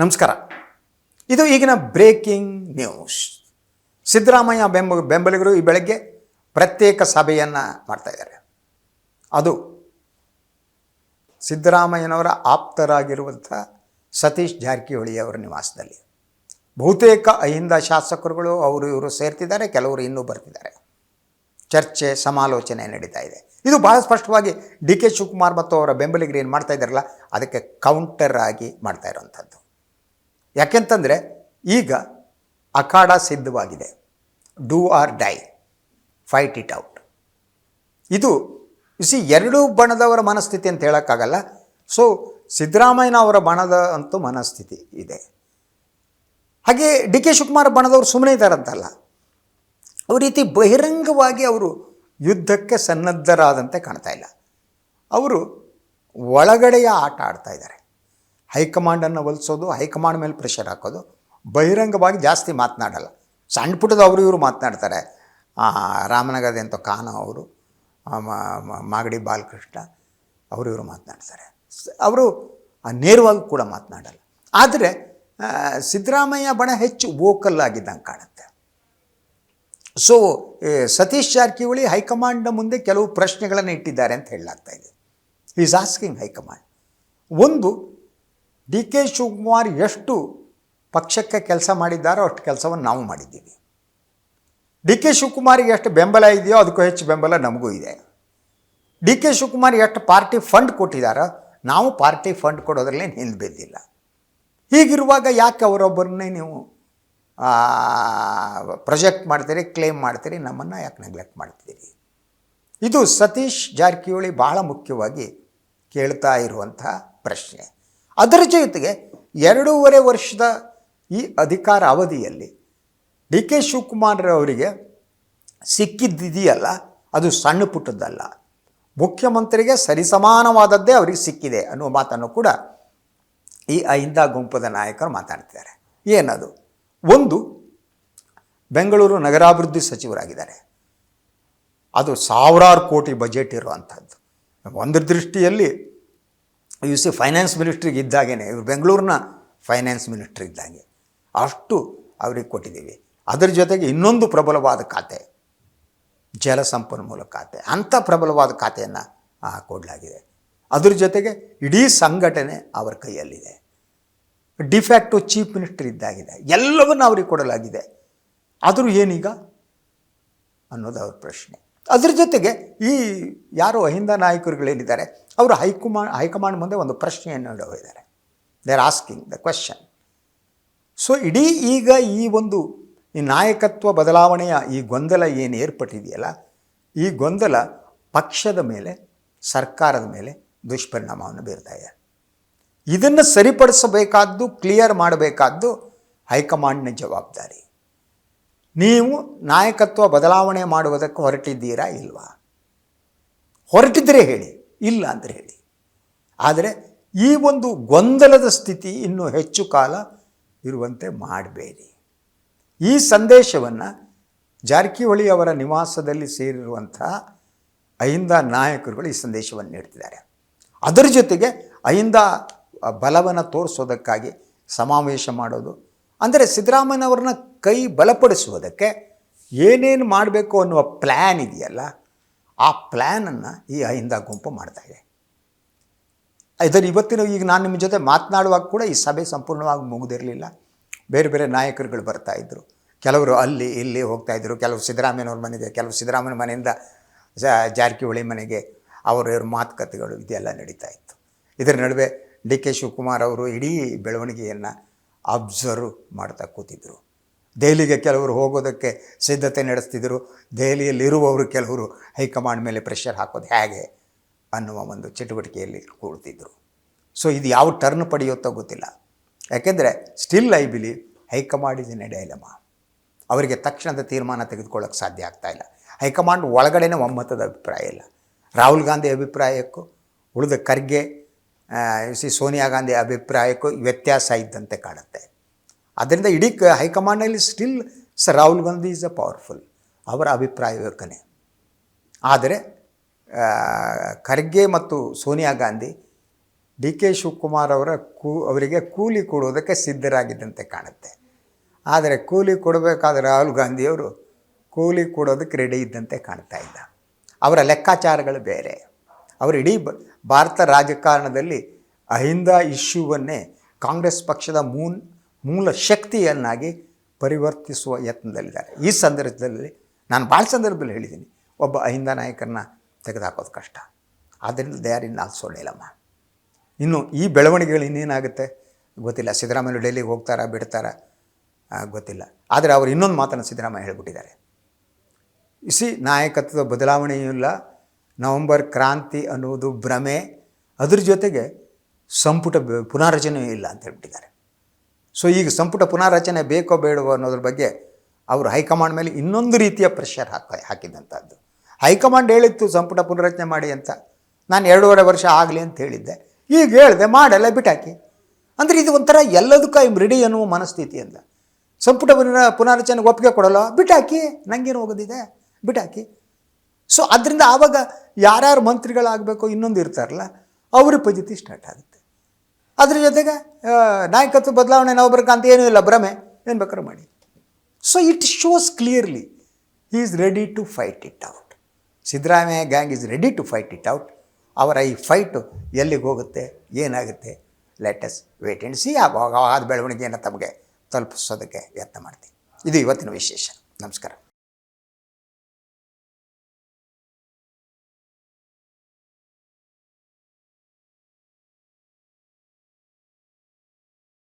ನಮಸ್ಕಾರ. ಇದು ಈಗಿನ ಬ್ರೇಕಿಂಗ್ ನ್ಯೂಸ್. ಸಿದ್ದರಾಮಯ್ಯ ಬೆಂಬ, ಬೆಂಬಲಿಗರು ಈ ಬೆಳಗ್ಗೆ ಪ್ರತ್ಯೇಕ ಸಭೆಯನ್ನು ಮಾಡ್ತಾಯಿದ್ದಾರೆ ಅದು ಸಿದ್ದರಾಮಯ್ಯನವರ ಆಪ್ತರಾಗಿರುವಂಥ ಸತೀಶ್ ಜಾರಕಿಹೊಳಿ ಅವರ ನಿವಾಸದಲ್ಲಿ. ಬಹುತೇಕ ಅಹಿಂದ ಶಾಸಕರುಗಳು ಅವರು ಇವರು ಸೇರ್ತಿದ್ದಾರೆ, ಕೆಲವರು ಇನ್ನೂ ಬರ್ತಿದ್ದಾರೆ. ಚರ್ಚೆ, ಸಮಾಲೋಚನೆ ನಡೀತಾ ಇದೆ. ಇದು ಭಾಳ ಸ್ಪಷ್ಟವಾಗಿ ಡಿ ಕೆ ಶಿವಕುಮಾರ್ ಮತ್ತು ಅವರ ಬೆಂಬಲಿಗರು ಏನು ಮಾಡ್ತಾ ಇದ್ದಾರಲ್ಲ, ಅದಕ್ಕೆ ಕೌಂಟರ್ ಆಗಿ ಮಾಡ್ತಾ ಇರೋವಂಥದ್ದು. ಯಾಕೆಂತಂದರೆ ಈಗ ಅಖಾಡ ಸಿದ್ಧವಾಗಿದೆ. Do or die fight it out ಇದು ಸಿ ಎರಡೂ ಬಣದವರ ಮನಸ್ಥಿತಿ ಅಂತ ಹೇಳೋಕ್ಕಾಗಲ್ಲ. ಸೊ ಸಿದ್ದರಾಮಯ್ಯನ ಅವರ ಬಣದ ಅಂತೂ ಮನಸ್ಥಿತಿ ಇದೆ. ಹಾಗೆ ಡಿ ಕೆ ಶಿವಕುಮಾರ್ ಬಣದವರು ಸುಮ್ಮನೆ ಇದ್ದಾರಂತಲ್ಲ. ಅವ್ರ ರೀತಿ ಬಹಿರಂಗವಾಗಿ ಅವರು ಯುದ್ಧಕ್ಕೆ ಸನ್ನದ್ಧರಾದಂತೆ ಕಾಣ್ತಾ ಇಲ್ಲ. ಅವರು ಒಳಗಡೆಯ ಆಟ ಆಡ್ತಾ ಇದ್ದಾರೆ. ಹೈಕಮಾಂಡನ್ನು ಒಲಿಸೋದು ಹೈಕಮಾಂಡ್ ಮೇಲೆ ಪ್ರೆಷರ್ ಹಾಕೋದು, ಬಹಿರಂಗವಾಗಿ ಜಾಸ್ತಿ ಮಾತನಾಡಲ್ಲ. ಸಣ್ಣ ಪುಟ್ಟದ ಅವರು ಇವರು ಮಾತನಾಡ್ತಾರೆ. ರಾಮನಗರದ ಎಂಥ ಖಾನ ಅವರು ಮಾಗಡಿ ಬಾಲಕೃಷ್ಣ ಅವರು ಇವರು ಮಾತನಾಡ್ತಾರೆ. ಅವರು ನೇರವಾಗಿ ಕೂಡ ಮಾತನಾಡಲ್ಲ. ಆದರೆ ಸಿದ್ದರಾಮಯ್ಯ ಬಣ ಹೆಚ್ಚು ವೋಕಲ್ ಆಗಿದ್ದಂಗೆ ಕಾಣುತ್ತೆ. ಸೊ ಸತೀಶ್ ಜಾರಕಿಹೊಳಿ ಹೈಕಮಾಂಡ್ನ ಮುಂದೆ ಕೆಲವು ಪ್ರಶ್ನೆಗಳನ್ನು ಇಟ್ಟಿದ್ದಾರೆ ಅಂತ ಹೇಳಲಾಗ್ತಾ ಇದೆ. Is asking high command. ಒಂದು ಡಿ ಕೆ ಶಿವಕುಮಾರ್ ಎಷ್ಟು ಪಕ್ಷಕ್ಕೆ ಕೆಲಸ ಮಾಡಿದ್ದಾರೋ ಅಷ್ಟು ಕೆಲಸವನ್ನು ನಾವು ಮಾಡಿದ್ದೀವಿ. ಡಿ ಕೆ ಶಿವಕುಮಾರಿಗೆ ಎಷ್ಟು ಬೆಂಬಲ ಇದೆಯೋ ಅದಕ್ಕೂ ಹೆಚ್ಚು ಬೆಂಬಲ ನಮಗೂ ಇದೆ. ಡಿ ಕೆ ಶಿವಕುಮಾರ್ ಎಷ್ಟು ಪಾರ್ಟಿ ಫಂಡ್ ಕೊಟ್ಟಿದ್ದಾರೋ ನಾವು ಪಾರ್ಟಿ ಫಂಡ್ ಕೊಡೋದ್ರಲ್ಲಿ ಹಿಂದೆ ಬಿದ್ದಿಲ್ಲ. ಹೀಗಿರುವಾಗ ಯಾಕೆ ಅವರೊಬ್ಬರನ್ನೇ ನೀವು ಪ್ರೊಜೆಕ್ಟ್ ಮಾಡ್ತೀರಿ, ಕ್ಲೇಮ್ ಮಾಡ್ತೀರಿ, ನಮ್ಮನ್ನು ಯಾಕೆ ನೆಗ್ಲೆಕ್ಟ್ ಮಾಡ್ತೀರಿ? ಇದು ಸತೀಶ್ ಜಾರಕಿಹೊಳಿ ಬಹಳ ಮುಖ್ಯವಾಗಿ ಕೇಳ್ತಾ ಇರುವಂಥ ಪ್ರಶ್ನೆ. ಅದರ ಜೊತೆಗೆ ಎರಡೂವರೆ ವರ್ಷದ ಈ ಅಧಿಕಾರ ಅವಧಿಯಲ್ಲಿ ಡಿ ಕೆ ಶಿವಕುಮಾರ್ ಅವರಿಗೆ ಸಿಕ್ಕಿದ್ದಿದೆಯಲ್ಲ, ಅದು ಸಣ್ಣ ಪುಟ್ಟದ್ದಲ್ಲ. ಮುಖ್ಯಮಂತ್ರಿಗೆ ಸರಿಸಮಾನವಾದದ್ದೇ ಅವರಿಗೆ ಸಿಕ್ಕಿದೆ ಅನ್ನುವ ಮಾತನ್ನು ಕೂಡ ಈ ಅಹಿಂದ ಗುಂಪದ ನಾಯಕರು ಮಾತಾಡ್ತಿದ್ದಾರೆ. ಏನದು? ಒಂದು, ಬೆಂಗಳೂರು ನಗರಾಭಿವೃದ್ಧಿ ಸಚಿವರಾಗಿದ್ದಾರೆ. ಅದು ಸಾವಿರಾರು ಕೋಟಿ ಬಜೆಟ್ ಇರುವಂಥದ್ದು ಒಂದು ದೃಷ್ಟಿಯಲ್ಲಿ ಯು ಸಿ ಫೈನಾನ್ಸ್ ಮಿನಿಸ್ಟ್ರಿಗೆ ಇದ್ದಾಗೇ ಇವರು ಬೆಂಗಳೂರಿನ ಫೈನಾನ್ಸ್ ಮಿನಿಸ್ಟ್ರ್ ಇದ್ದಾಗೆ. ಅಷ್ಟು ಅವ್ರಿಗೆ ಕೊಟ್ಟಿದ್ದೀವಿ. ಅದರ ಜೊತೆಗೆ ಇನ್ನೊಂದು ಪ್ರಬಲವಾದ ಖಾತೆ ಜಲಸಂಪನ್ಮೂಲ ಖಾತೆ, ಅಂಥ ಪ್ರಬಲವಾದ ಖಾತೆಯನ್ನು ಕೊಡಲಾಗಿದೆ. ಅದರ ಜೊತೆಗೆ ಇಡೀ ಸಂಘಟನೆ ಅವರ ಕೈಯಲ್ಲಿದೆ. ಡಿಫ್ಯಾಕ್ಟು ಚೀಫ್ ಮಿನಿಸ್ಟರ್ ಇದ್ದಾಗಿದೆ. ಎಲ್ಲವನ್ನು ಅವರಿಗೆ ಕೊಡಲಾಗಿದೆ. ಆದರೂ ಏನೀಗ? ಅನ್ನೋದು ಅವ್ರ ಪ್ರಶ್ನೆ. ಅದ್ರ ಜೊತೆಗೆ ಈ ಯಾರು ಅಹಿಂದ ನಾಯಕರುಗಳೇನಿದ್ದಾರೆ, ಅವರು ಹೈಕಮಾ, ಹೈಕಮಾಂಡ್ ಮುಂದೆ ಒಂದು ಪ್ರಶ್ನೆಯನ್ನು ಇಡೋಗಿದ್ದಾರೆ they are asking the question so ಇಡೀ ಈಗ ಈ ಒಂದು ಈ ನಾಯಕತ್ವ ಬದಲಾವಣೆಯ ಈ ಗೊಂದಲ ಏನು ಏರ್ಪಟ್ಟಿದೆಯಲ್ಲ, ಈ ಗೊಂದಲ ಪಕ್ಷದ ಮೇಲೆ, ಸರ್ಕಾರದ ಮೇಲೆ ದುಷ್ಪರಿಣಾಮವನ್ನು ಬೀರ್ತಾ ಇದೆ. ಇದನ್ನು ಸರಿಪಡಿಸಬೇಕಾದ್ದು ಕ್ಲಿಯರ್ ಮಾಡಬೇಕಾದ್ದು ಹೈಕಮಾಂಡ್ನ ಜವಾಬ್ದಾರಿ. ನೀವು ನಾಯಕತ್ವ ಬದಲಾವಣೆ ಮಾಡುವುದಕ್ಕೆ ಹೊರಟಿದ್ದೀರಾ ಇಲ್ವಾ? ಹೊರಟಿದ್ರೆ ಹೇಳಿ, ಇಲ್ಲ ಅಂದರೆ ಹೇಳಿ. ಆದರೆ ಈ ಒಂದು ಗೊಂದಲದ ಸ್ಥಿತಿ ಇನ್ನೂ ಹೆಚ್ಚು ಕಾಲ ಇರುವಂತೆ ಮಾಡಬೇಡಿ. ಈ ಸಂದೇಶವನ್ನು ಜಾರಕಿಹೊಳಿ ಅವರ ನಿವಾಸದಲ್ಲಿ ಸೇರಿರುವಂತಹ ಅಹಿಂದ ನಾಯಕರುಗಳು ಈ ಸಂದೇಶವನ್ನು ನೀಡ್ತಿದ್ದಾರೆ. ಅದರ ಜೊತೆಗೆ ಅಹಿಂದ ಬಲವನ್ನು ತೋರಿಸೋದಕ್ಕಾಗಿ ಸಮಾವೇಶ ಮಾಡೋದು ಅಂದರೆ ಸಿದ್ದರಾಮಯ್ಯನವ್ರನ್ನ ಕೈ ಬಲಪಡಿಸುವುದಕ್ಕೆ ಏನೇನು ಮಾಡಬೇಕು ಅನ್ನುವ ಪ್ಲ್ಯಾನ್ ಇದೆಯಲ್ಲ, ಆ ಪ್ಲ್ಯಾನನ್ನು ಈ ಅಹಿಂದ ಗುಂಪು ಮಾಡ್ತಾ ಇದೆ. ಇದರ ಇವತ್ತಿನ ಈಗ ನಾನು ನಿಮ್ಮ ಜೊತೆ ಮಾತನಾಡುವಾಗ ಕೂಡ ಈ ಸಭೆ ಸಂಪೂರ್ಣವಾಗಿ ಮುಗಿದಿರಲಿಲ್ಲ. ಬೇರೆ ಬೇರೆ ನಾಯಕರುಗಳು ಬರ್ತಾ ಇದ್ದರು ಕೆಲವರು ಅಲ್ಲಿ, ಇಲ್ಲಿ ಹೋಗ್ತಾ ಇದ್ದರು ಕೆಲವು ಸಿದ್ದರಾಮಯ್ಯನವ್ರ ಮನೆಗೆ, ಕೆಲವು ಸಿದ್ದರಾಮಯ್ಯ ಮನೆಯಿಂದ ಜಾರಕಿಹೊಳಿ ಮನೆಗೆ ಅವರ ಮಾತುಕತೆಗಳು ಇದೆಲ್ಲ ನಡೀತಾ ಇತ್ತು. ಇದರ ನಡುವೆ ಡಿ ಕೆ ಶಿವಕುಮಾರ್ ಅವರು ಇಡೀ ಬೆಳವಣಿಗೆಯನ್ನು ಅಬ್ಸರ್ವ್ ಮಾಡ್ತಾ ಕೂತಿದ್ದರು ದೆಹಲಿಗೆ ಕೆಲವರು ಹೋಗೋದಕ್ಕೆ ಸಿದ್ಧತೆ ನಡೆಸ್ತಿದ್ದರು ದೆಹಲಿಯಲ್ಲಿರುವವರು ಕೆಲವರು ಹೈಕಮಾಂಡ್ ಮೇಲೆ ಪ್ರೆಷರ್ ಹಾಕೋದು ಹೇಗೆ ಅನ್ನುವ ಒಂದು ಚಟುವಟಿಕೆಯಲ್ಲಿ ಕೂಡ್ತಿದ್ದರು ಸೊ ಇದು ಯಾವ ಟರ್ನ್ ಪಡೆಯುತ್ತೋ ಗೊತ್ತಿಲ್ಲ. ಯಾಕೆಂದರೆ still I believe high command is in a dilemma ಅವರಿಗೆ ತಕ್ಷಣದ ತೀರ್ಮಾನ ತೆಗೆದುಕೊಳ್ಳೋಕ್ಕೆ ಸಾಧ್ಯ ಆಗ್ತಾ ಇಲ್ಲ. ಹೈಕಮಾಂಡ್ ಒಳಗಡೆನೇ ಒಮ್ಮತದ ಅಭಿಪ್ರಾಯ ಇಲ್ಲ. ರಾಹುಲ್ ಗಾಂಧಿ ಅಭಿಪ್ರಾಯಕ್ಕೂ ಉಳಿದ ಖರ್ಗೆ ಸಿ ಸೋನಿಯಾ ಗಾಂಧಿ ಅಭಿಪ್ರಾಯಕ್ಕೂ ವ್ಯತ್ಯಾಸ ಇದ್ದಂತೆ ಕಾಣುತ್ತೆ. ಅದರಿಂದ ಇಡೀ ಕ ಹೈಕಮಾಂಡಲ್ಲಿ still sir Rahul Gandhi is a powerful ಅವರ ಅಭಿಪ್ರಾಯ ಯೋಕನೆ ಆದರೆ ಖರ್ಗೆ ಮತ್ತು ಸೋನಿಯಾ ಗಾಂಧಿ, ಡಿ ಕೆ ಶಿವಕುಮಾರ್ ಅವರ ಕೂ ಅವರಿಗೆ ಕೂಲಿ ಕೊಡುವುದಕ್ಕೆ ಸಿದ್ಧರಾಗಿದ್ದಂತೆ ಕಾಣುತ್ತೆ. ಆದರೆ ಕೂಲಿ ಕೊಡಬೇಕಾದ ರಾಹುಲ್ ಗಾಂಧಿಯವರು ಕೂಲಿ ಕೊಡೋದಕ್ಕೆ ರೆಡಿ ಇದ್ದಂತೆ ಕಾಣ್ತಾ ಇಲ್ಲ. ಅವರ ಲೆಕ್ಕಾಚಾರಗಳು ಬೇರೆ. ಅವರು ಇಡೀ ಭಾರತ ರಾಜಕಾರಣದಲ್ಲಿ ಅಹಿಂದ ಇಶ್ಯೂವನ್ನೇ ಕಾಂಗ್ರೆಸ್ ಪಕ್ಷದ ಮೂಲ ಮೂಲ ಶಕ್ತಿಯನ್ನಾಗಿ ಪರಿವರ್ತಿಸುವ ಯತ್ನದಲ್ಲಿದ್ದಾರೆ. ಈ ಸಂದರ್ಭದಲ್ಲಿ ನಾನು ಭಾಳ ಸಂದರ್ಭದಲ್ಲಿ ಹೇಳಿದ್ದೀನಿ, ಒಬ್ಬ ಅಹಿಂದ ನಾಯಕರನ್ನ ತೆಗೆದುಹಾಕೋದು ಕಷ್ಟ. ಆದ್ದರಿಂದ ದಯಾರಿ ಆರ್ ಇನ್ನು ಈ ಬೆಳವಣಿಗೆಗಳು ಇನ್ನೇನಾಗುತ್ತೆ? ಗೊತ್ತಿಲ್ಲ. ಸಿದ್ದರಾಮಯ್ಯ ಡೆಲ್ಲಿಗೆ ಹೋಗ್ತಾರಾ, ಬಿಡ್ತಾರಾ? ಗೊತ್ತಿಲ್ಲ. ಆದರೆ ಅವರು ಇನ್ನೊಂದು ಮಾತನ್ನು ಸಿದ್ದರಾಮಯ್ಯ ಹೇಳಿಬಿಟ್ಟಿದ್ದಾರೆ. ಇಸಿ ನಾಯಕತ್ವದ ಬದಲಾವಣೆಯೂ ಇಲ್ಲ ನವಂಬರ್ ಕ್ರಾಂತಿ ಅನ್ನುವುದು ಭ್ರಮೆ. ಅದ್ರ ಜೊತೆಗೆ ಸಂಪುಟ ಪುನಾರಚನೆಯೂ ಇಲ್ಲ ಅಂತ ಹೇಳ್ಬಿಟ್ಟಿದ್ದಾರೆ. ಸೊ ಈಗ ಸಂಪುಟ ಪುನಾರಚನೆ ಬೇಕೋ ಬೇಡವೋ ಅನ್ನೋದ್ರ ಬಗ್ಗೆ ಅವರು ಹೈಕಮಾಂಡ್ ಮೇಲೆ ಇನ್ನೊಂದು ರೀತಿಯ ಪ್ರೆಷರ್ ಹಾಕ ಹಾಕಿದಂಥದ್ದು ಹೈಕಮಾಂಡ್ ಹೇಳಿತ್ತು ಸಂಪುಟ ಪುನರಚನೆ ಮಾಡಿ ಅಂತ. ನಾನು ಎರಡೂವರೆ ವರ್ಷ ಆಗಲಿ ಅಂತ ಹೇಳಿದ್ದೆ. ಈಗ ಹೇಳಿದೆ, ಮಾಡಲ್ಲ, ಬಿಟ್ಟಾಕಿ. ಅಂದರೆ ಇದು ಒಂಥರ ಎಲ್ಲದಕ್ಕೂ ಐಮ್ ರೆಡಿ ಅನ್ನುವ ಮನಸ್ಥಿತಿ ಅಂತ ಸಂಪುಟ ಪುನರ, ಪುನಾರಚನೆಗೆ ಒಪ್ಪಿಗೆ ಕೊಡಲ್ಲ, ಬಿಟ್ಟಾಕಿ. ನನಗೇನು ಹೋಗೋದಿದೆ? ಬಿಟ್ಟಾಕಿ. ಸೊ ಅದರಿಂದ ಆವಾಗ ಯಾರ್ಯಾರು ಮಂತ್ರಿಗಳಾಗಬೇಕು ಇನ್ನೊಂದು ಇರ್ತಾರಲ್ಲ, ಅವರ ಪದ್ಧತಿ ಸ್ಟಾರ್ಟ್ ಆಗುತ್ತೆ. ಅದ್ರ ಜೊತೆಗೆ ನಾಯಕತ್ವ ಬದಲಾವಣೆ ನಾವು ಬರ್ಕಂತ ಏನೂ ಇಲ್ಲ, ಭ್ರಮೆ, ಏನು ಬೇಕಾದ್ರೂ ಮಾಡಿ. So it shows clearly he is ready to fight it out Siddaramaiah gang is ready to fight it out ಅವರ ಈ ಫೈಟು ಎಲ್ಲಿಗೆ ಹೋಗುತ್ತೆ, ಏನಾಗುತ್ತೆ ಲೇಟೆಸ್ಟ್ ವೇಟ್ ಆ್ಯಂಡ್ ಸಿ ಆದ ಬೆಳವಣಿಗೆಯನ್ನು ತಮಗೆ ತಲುಪಿಸೋದಕ್ಕೆ ಯತ್ನ ಮಾಡ್ತೀನಿ. ಇದು ಇವತ್ತಿನ ವಿಶೇಷ. ನಮಸ್ಕಾರ.